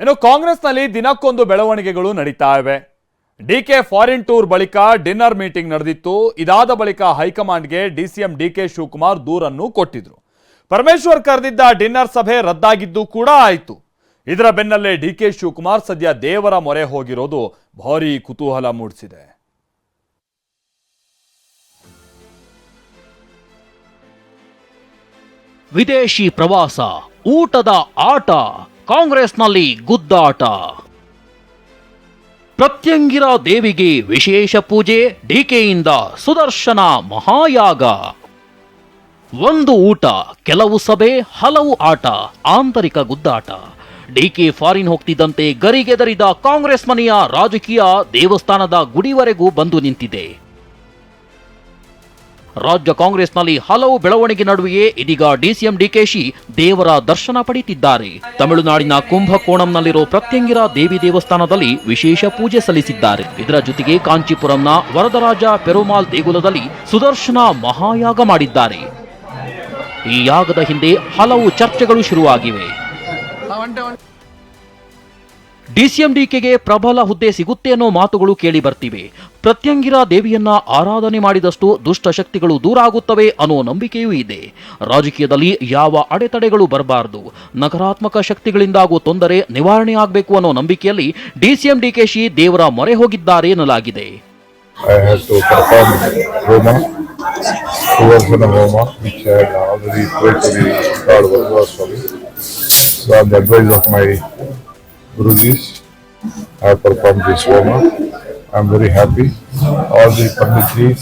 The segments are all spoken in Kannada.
ಇನ್ನು ಕಾಂಗ್ರೆಸ್ನಲ್ಲಿ ದಿನಕ್ಕೊಂದು ಬೆಳವಣಿಗೆಗಳು ನಡೀತಾ ಇವೆ. ಡಿ ಕೆ ಫಾರಿನ್ ಟೂರ್ ಬಳಿಕ ಡಿನ್ನರ್ ಮೀಟಿಂಗ್ ನಡೆದಿತ್ತು. ಇದಾದ ಬಳಿಕ ಹೈಕಮಾಂಡ್ಗೆ ಡಿಸಿಎಂ ಡಿಕೆ ಶಿವಕುಮಾರ್ ದೂರನ್ನು ಕೊಟ್ಟಿದ್ರು. ಪರಮೇಶ್ವರ್ ಕರೆದಿದ್ದ ಡಿನ್ನರ್ ಸಭೆ ರದ್ದಾಗಿದ್ದು ಕೂಡ ಆಯಿತು. ಇದರ ಬೆನ್ನಲ್ಲೇ ಡಿ ಕೆ ಶಿವಕುಮಾರ್ ಸದ್ಯ ದೇವರ ಮೊರೆ ಹೋಗಿರೋದು ಭಾರೀ ಕುತೂಹಲ ಮೂಡಿಸಿದೆ. ವಿದೇಶಿ ಪ್ರವಾಸ, ಊಟದ ಆಟ. ಕಾಂಗ್ರೆಸ್ನಲ್ಲಿ ಗುದ್ದಾಟ. ಪ್ರತ್ಯಂಗಿರ ದೇವಿಗೆ ವಿಶೇಷ ಪೂಜೆ, ಡಿಕೆಯಿಂದ ಸುದರ್ಶನ ಮಹಾಯಾಗ. ಒಂದು ಊಟ, ಕೆಲವು ಸಭೆ, ಹಲವು ಆಟ, ಆಂತರಿಕ ಗುದ್ದಾಟ. ಡಿಕೆ ಫಾರಿನ್ ಹೋಗ್ತಿದ್ದಂತೆ ಗರಿಗೆದರಿದ ಕಾಂಗ್ರೆಸ್ ಮನೆಯ ರಾಜಕೀಯ ದೇವಸ್ಥಾನದ ಗುಡಿವರೆಗೂ ಬಂದು ನಿಂತಿದೆ. ರಾಜ್ಯ ಕಾಂಗ್ರೆಸ್ನಲ್ಲಿ ಹಲವು ಬೆಳವಣಿಗೆ ನಡುವೆಯೇ ಇದೀಗ ಡಿಸಿಎಂ ಡಿಕೆಶಿ ದೇವರ ದರ್ಶನ ಪಡೆಯುತ್ತಿದ್ದಾರೆ. ತಮಿಳುನಾಡಿನ ಕುಂಭಕೋಣಂನಲ್ಲಿರೋ ಪ್ರತ್ಯಂಗಿರ ದೇವಿ ದೇವಸ್ಥಾನದಲ್ಲಿ ವಿಶೇಷ ಪೂಜೆ ಸಲ್ಲಿಸಿದ್ದಾರೆ. ಇದರ ಜೊತೆಗೆ ಕಾಂಚೀಪುರಂನ ವರದರಾಜ ಪೆರುಮಾಲ್ ದೇಗುಲದಲ್ಲಿ ಸುದರ್ಶನ ಮಹಾಯಾಗ ಮಾಡಿದ್ದಾರೆ. ಈ ಯಾಗದ ಹಿಂದೆ ಹಲವು ಚರ್ಚೆಗಳು ಶುರುವಾಗಿವೆ. ಡಿಸಿಎಂ ಡಿಕೆಗೆ ಪ್ರಬಲ ಹುದ್ದೆ ಸಿಗುತ್ತೆ ಅನ್ನೋ ಮಾತುಗಳು ಕೇಳಿ ಬರ್ತಿವೆ. ಪ್ರತ್ಯಂಗಿರ ದೇವಿಯನ್ನ ಆರಾಧನೆ ಮಾಡಿದಷ್ಟು ದುಷ್ಟ ಶಕ್ತಿಗಳು ದೂರ ಆಗುತ್ತವೆ ಅನ್ನೋ ನಂಬಿಕೆಯೂ ಇದೆ. ರಾಜಕೀಯದಲ್ಲಿ ಯಾವ ಅಡೆತಡೆಗಳು ಬರಬಾರದು. ನಕಾರಾತ್ಮಕ ಶಕ್ತಿಗಳಿಂದಾಗುವ ತೊಂದರೆ ನಿವಾರಣೆ ಆಗಬೇಕು ಅನ್ನೋ ನಂಬಿಕೆಯಲ್ಲಿ ಡಿಸಿಎಂ ಡಿಕೆಶಿ ದೇವರ ಮೊರೆ ಹೋಗಿದ್ದಾರೆ ಎನ್ನಲಾಗಿದೆ. Gurujis, I have performed this Homa. I am very happy. All the Panditjis,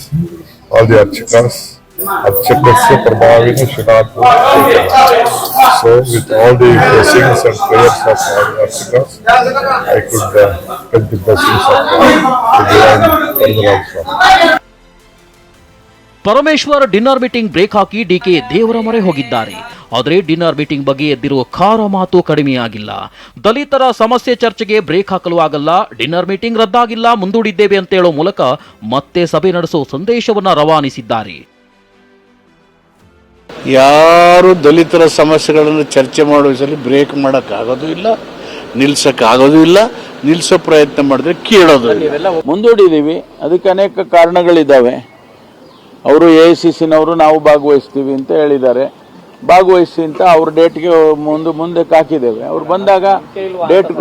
all the Archakas, Archakasya Prabhavina Shinat So with all the blessings and prayers of all the Archakas, I could uh, get the blessings of uh, the divine Varsava Swami. Parameshwar dinner meeting break hockey DK ದೇವರ ಮೊರೆ ಹೋಗಿದ್ದಾರೆ ಆದರೆ ಡಿನ್ನರ್ ಮೀಟಿಂಗ್ ಬಗ್ಗೆ ಎದ್ದಿರುವ ಖಾರ ಮಾತು ಕಡಿಮೆಯಾಗಿಲ್ಲ. ದಲಿತರ ಸಮಸ್ಯೆ ಚರ್ಚೆಗೆ ಬ್ರೇಕ್ ಹಾಕಲು ಆಗಲ್ಲ ಡಿನ್ನರ್ ಮೀಟಿಂಗ್ ರದ್ದಾಗಿಲ್ಲ ಮುಂದೂಡಿದ್ದೇವೆ ಅಂತ ಹೇಳೋ ಮೂಲಕ ಮತ್ತೆ ಸಭೆ ನಡೆಸುವ ಸಂದೇಶವನ್ನು ರವಾನಿಸಿದ್ದಾರೆ. ಯಾರು ದಲಿತರ ಸಮಸ್ಯೆಗಳನ್ನು ಚರ್ಚೆ ಮಾಡೋ ಸಲ ಬ್ರೇಕ್ ಮಾಡೋಕ್ಕಾಗೋದು ಇಲ್ಲ ನಿಲ್ಸೋಕ್ಕಾಗೋದೂ ಇಲ್ಲ ನಿಲ್ಸೋ ಪ್ರಯತ್ನ ಮಾಡಿದ್ರೆ ಕೇಳೋದು ಮುಂದೂಡಿದ್ದೀವಿ. ಅದಕ್ಕೆ ಅನೇಕ ಕಾರಣಗಳಿದ್ದಾವೆ. ಅವರು ಎ ಐ ಸಿ ಸಿನವರು ನಾವು ಭಾಗವಹಿಸ್ತೀವಿ ಅಂತ ಹೇಳಿದ್ದಾರೆ. ಭಾಗವಹಿಸಿ ಅಂತ ಅವ್ರ ಡೇಟ್ಗೆ ಮುಂದೆ ಮುಂದೆ ಹಾಕಿದ್ದೇವೆ. ಅವ್ರು ಬಂದಾಗ ಡೇಟ್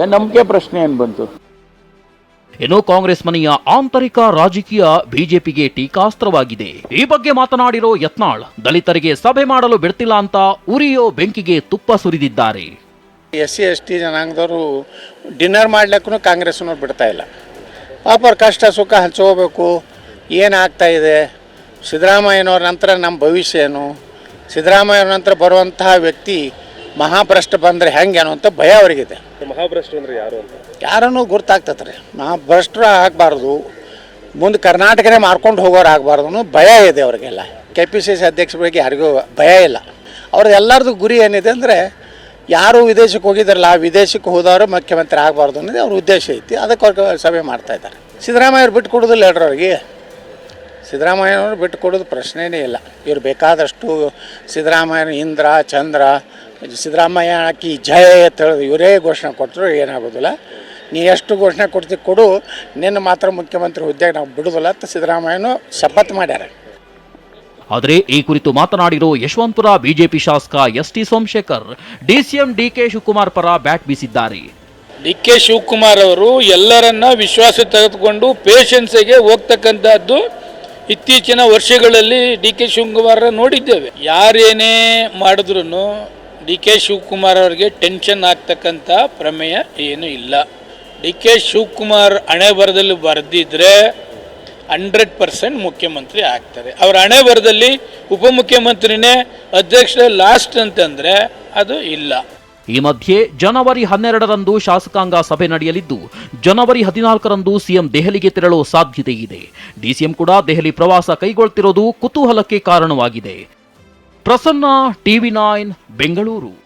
ಏನು ನಂಬಿಕೆ ಪ್ರಶ್ನೆ ಏನು ಬಂತು? ಇನ್ನು ಕಾಂಗ್ರೆಸ್ ಮನೆಯ ಆಂತರಿಕ ರಾಜಕೀಯ ಬಿಜೆಪಿಗೆ ಟೀಕಾಸ್ತ್ರವಾಗಿದೆ. ಈ ಬಗ್ಗೆ ಮಾತನಾಡಿರೋ ಯತ್ನಾಳ್ ದಲಿತರಿಗೆ ಸಭೆ ಮಾಡಲು ಬಿಡ್ತಿಲ್ಲ ಅಂತ ಉರಿಯೋ ಬೆಂಕಿಗೆ ತುಪ್ಪ ಸುರಿದಿದ್ದಾರೆ. ಎಸ್ ಸಿ ಎಸ್ ಟಿ ಜನಾಂಗದವರು ಡಿನ್ನರ್ ಮಾಡ್ಲಿಕ್ಕೂ ಕಾಂಗ್ರೆಸ್ನವ್ರು ಬಿಡ್ತಾ ಇಲ್ಲ. ಪಾಪ ಕಷ್ಟ ಸುಖ ಹಂಚ್ಕೋಬೇಕು. ಏನಾಗ್ತಾ ಇದೆ? ಸಿದ್ದರಾಮಯ್ಯನವ್ರ ನಂತರ ನಮ್ಮ ಭವಿಷ್ಯ ಏನು? ಸಿದ್ದರಾಮಯ್ಯವ್ರ ನಂತರ ಬರುವಂತಹ ವ್ಯಕ್ತಿ ಮಹಾಭ್ರಷ್ಟ ಬಂದರೆ ಹೆಂಗೆ ಅನ್ನುವಂಥ ಭಯ ಅವರಿಗಿದೆ. ಯಾರನ್ನೂ ಗುರ್ತಾಗ್ತದೆ ರೀ ಮಹಾಭ್ರಷ್ಟರು ಆಗಬಾರ್ದು ಮುಂದೆ ಕರ್ನಾಟಕನೇ ಮಾರ್ಕೊಂಡು ಹೋಗೋರು ಆಗಬಾರ್ದು ಅನ್ನೋ ಭಯ ಇದೆ ಅವರಿಗೆಲ್ಲ. ಕೆ ಪಿ ಸಿ ಸಿ ಅಧ್ಯಕ್ಷ ಬಗ್ಗೆ ಯಾರಿಗೂ ಭಯ ಇಲ್ಲ. ಅವ್ರದ್ದು ಎಲ್ಲರದ್ದು ಗುರಿ ಏನಿದೆ ಅಂದರೆ ಯಾರು ವಿದೇಶಕ್ಕೆ ಹೋಗಿದ್ದಾರಲ್ಲ ಆ ವಿದೇಶಕ್ಕೆ ಹೋದವರು ಮುಖ್ಯಮಂತ್ರಿ ಆಗಬಾರ್ದು ಅನ್ನೋದು ಅವ್ರ ಉದ್ದೇಶ ಐತಿ. ಅದಕ್ಕೆ ಅವ್ರಿಗೆ ಸಭೆ ಮಾಡ್ತಾ ಇದ್ದಾರೆ. ಸಿದ್ದರಾಮಯ್ಯವ್ರು ಬಿಟ್ಟು ಕೊಡೋದಿಲ್ಲ ಹೇಳ್ರಿ ಅವ್ರಿಗೆ. ಸಿದ್ದರಾಮಯ್ಯನವರು ಬಿಟ್ಟು ಕೊಡೋದು ಪ್ರಶ್ನೆಯೇ ಇಲ್ಲ. ಇವ್ರು ಬೇಕಾದಷ್ಟು ಸಿದ್ದರಾಮಯ್ಯನ ಇಂದ್ರ ಚಂದ್ರ ಸಿದ್ದರಾಮಯ್ಯ ಹಾಕಿ ಜಯ ಅಂತ ಹೇಳಿದ್ರು. ಇವರೇ ಘೋಷಣೆ ಕೊಟ್ಟರು ಏನಾಗೋದಿಲ್ಲ. ನೀ ಎಷ್ಟು ಘೋಷಣೆ ಕೊಡ್ತೀವಿ ಕೊಡು. ನಿನ್ನ ಮಾತ್ರ ಮುಖ್ಯಮಂತ್ರಿ ಹುದ್ದೆಗೆ ನಾವು ಬಿಡೋದಿಲ್ಲ ಅಂತ ಸಿದ್ದರಾಮಯ್ಯನು ಶಪಥ ಮಾಡ್ಯಾರ. ಆದರೆ ಈ ಕುರಿತು ಮಾತನಾಡಿರೋ ಯಶವಂತಪುರ ಬಿಜೆಪಿ ಶಾಸಕ S T Somashekar DCM DK Shivakumar ಪರ ಬ್ಯಾಟ್ ಬೀಸಿದ್ದಾರೆ. ಡಿ ಕೆ ಶಿವಕುಮಾರ್ ಅವರು ಎಲ್ಲರನ್ನ ವಿಶ್ವಾಸ ತೆಗೆದುಕೊಂಡು ಪೇಷನ್ಸಿಗೆ ಹೋಗ್ತಕ್ಕಂಥದ್ದು ಇತ್ತೀಚಿನ ವರ್ಷಗಳಲ್ಲಿ ಡಿ ಕೆ ಶಿವಕುಮಾರ ನೋಡಿದ್ದೇವೆ. ಯಾರೇನೇ ಮಾಡಿದ್ರು ಡಿ ಕೆ ಶಿವಕುಮಾರ್ ಅವರಿಗೆ ಟೆನ್ಷನ್ ಆಗ್ತಕ್ಕಂಥ ಪ್ರಮೇಯ ಏನೂ ಇಲ್ಲ. ಡಿ ಕೆ ಶಿವಕುಮಾರ್ ಹಣೆ ಬರದಲ್ಲಿ ಬರೆದಿದ್ರೆ ಹಂಡ್ರೆಡ್ ಪರ್ಸೆಂಟ್ ಮುಖ್ಯಮಂತ್ರಿ ಆಗ್ತಾರೆ. ಅವರ ಹಣೆ ಬರದಲ್ಲಿ ಉಪಮುಖ್ಯಮಂತ್ರಿನೇ ಅಧ್ಯಕ್ಷ ಲಾಸ್ಟ್ ಅಂತಂದರೆ ಅದು ಇಲ್ಲ. ಈ ಮಧ್ಯೆ ಜನವರಿ ಹನ್ನೆರಡರಂದು ಶಾಸಕಾಂಗ ಸಭೆ ನಡೆಯಲಿದ್ದು, ಜನವರಿ ಹದಿನಾಲ್ಕರಂದು ಸಿಎಂ ದೆಹಲಿಗೆ ತೆರಳುವ ಸಾಧ್ಯತೆ ಇದೆ. ಡಿಸಿಎಂ ಕೂಡ ದೆಹಲಿ ಪ್ರವಾಸ ಕೈಗೊಳ್ತಿರೋದು ಕುತೂಹಲಕ್ಕೆ ಕಾರಣವಾಗಿದೆ. Prasanna, TV nine, Bengaluru.